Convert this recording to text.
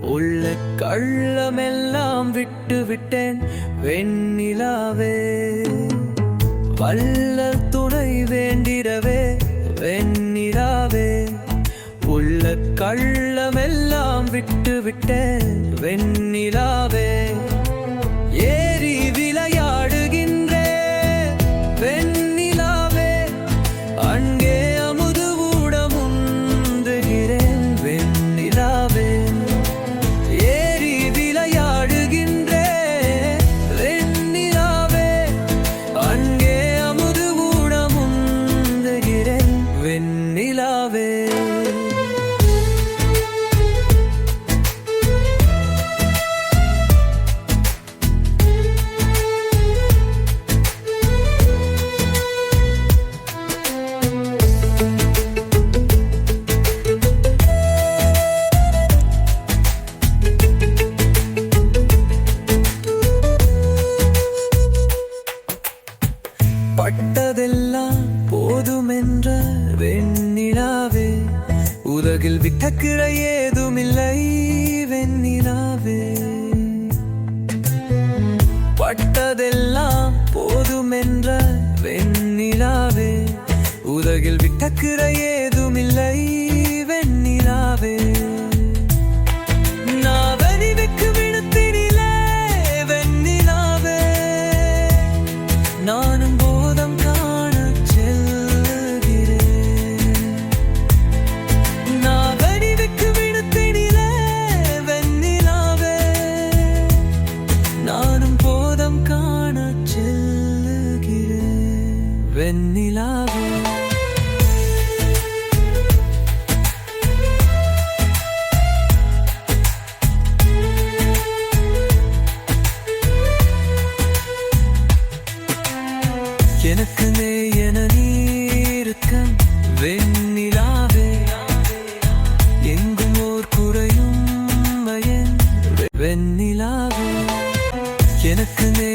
உள்ள கள்ளமெல்லாம் விட்டு விட்டேன் வெண்ணிலாவே. வல்ல துணை வேண்டிரவே வெண்ணிலாவே. உள்ள கள்ளமெல்லாம் விட்டு விட்டேன் வெண்ணிலாவே பட்டதெல்லாம் போதுமென்ற வெண்ணிலாவே. உலகில் விட்டக்கிற ஏதுமில்லை வெண்ணிலாவே. பட்டதெல்லாம் போதுமென்ற வெண்ணிலாவே. உலகில் விட்டக்கிற ஏதுமில்லை வெண்ணிலாவே. எனக்கு நே என நீருக்க வெண்ணிலாவே. எங்கும் ஓர் குறையும் பயன் வெண்ணிலாவே. எனக்கு